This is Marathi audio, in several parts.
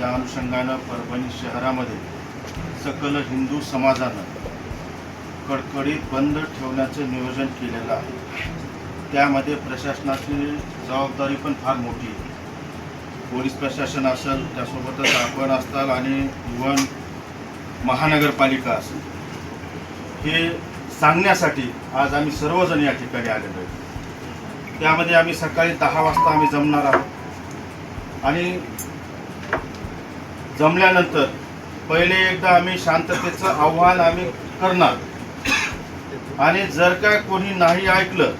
त्या अनुषंगानं परभणी शहरामध्ये सकल हिंदू समाजानं कडकडीत बंद ठेवण्याचं नियोजन केलेलं आहे. त्यामध्ये प्रशासनाची जबाबदारी पण फार मोठी आहे. पोलीस प्रशासन असेल त्यासोबतच आपण असताल आणि इव्हन महानगरपालिका असेल. हे सांगण्यासाठी आज आम्ही सर्वजण या ठिकाणी आलेलो आहे. त्यामध्ये आम्ही सकाळी दहा वाजता आम्ही जमणार आहोत. आणि जमल्यानंतर पहिले एकदा आम्ही शांततेचं आव्हान आम्ही करणार. आणि जर का कोणी नाही ऐकलं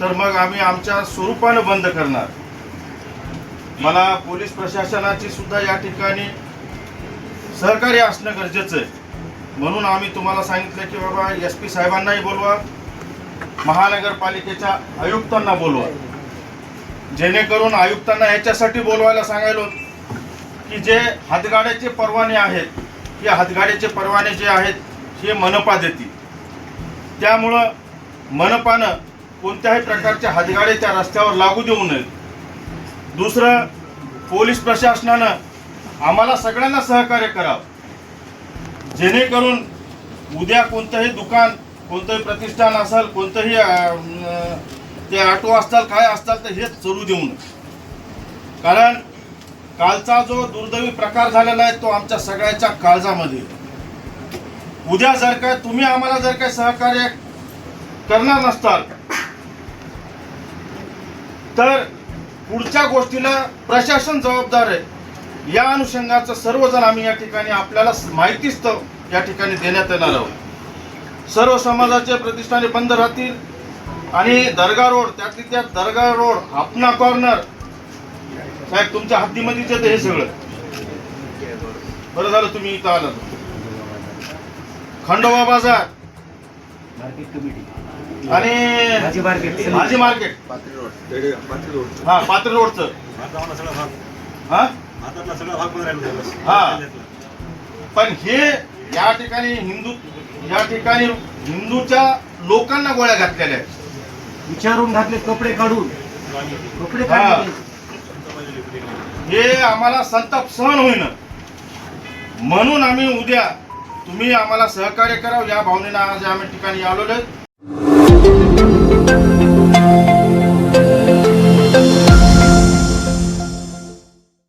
तर मग आम्ही आमच्या स्वरूपानं बंद करणार. मला पोलीस प्रशासनाची सुद्धा या ठिकाणी सहकार्य असणं गरजेचं आहे. म्हणून आम्ही तुम्हाला सांगितलं की बाबा एस पी साहेबांनाही बोलवा महानगरपालिकेच्या आयुक्तांना बोलवा. जेणेकरून आयुक्तांना याच्यासाठी बोलवायला सांगायला की जे हातगाड्याचे परवाने आहेत हे हातगाड्याचे परवाने जे आहेत हे मनपा देतील. त्यामुळं मनपानं कोणत्याही प्रकारचे हातगाडे त्या रस्त्यावर लागू देऊ नयेत. दुसरं पोलीस प्रशासनानं आम्हाला सगळ्यांना सहकार्य करावं. जेणेकरून उद्या कोणतंही दुकान कोणतंही प्रतिष्ठान असेल कोणतंही ते ऑटो असतात काय असतात तर हेच चालू देऊ नये. कारण कालचा जो दुर्दैवी प्रकार झालेला आहे तो आमच्या सगळ्याच्या काळजामध्ये. उद्या जर काय तुम्ही आम्हाला जर काय सहकार्य करणार नसताल तर पुढच्या गोष्टीला प्रशासन जबाबदार आहे. या अनुषंगाचं सर्वजण आम्ही या ठिकाणी आपल्याला माहितीच या ठिकाणी देण्यात येणार आहोत. सर्व समाजाचे प्रतिष्ठाने बंद राहतील आणि दर्गा रोड त्यातली त्यात दर्गा रोड हापना कॉर्नर साहेब तुमच्या हद्दीमध्येच येतं हे सगळं. बरं झालं तुम्ही इथं आलात खंडोबा बाजार. Market committee. आणि भाजी मार्केट. भाजी market. Pathri road Pathri road हा पात्र रोडचं. भारतामधला सगळा भाग. हा? भारतातला सगळा भाग पण. हा. पण हे या ठिकाणी हिंदू या ठिकाणी हिंदूच्या लोकांना गोळ्या घातलेल्या आहेत. विचारून घातले कपडे काढून. कपडे. काढले हे आम्हाला संताप सहन होईन. म्हणून आम्ही उद्या तुम्ही आम्हाला सहकार्य करावं या भावनेनं आज आम्ही ठिकाणी आलेलो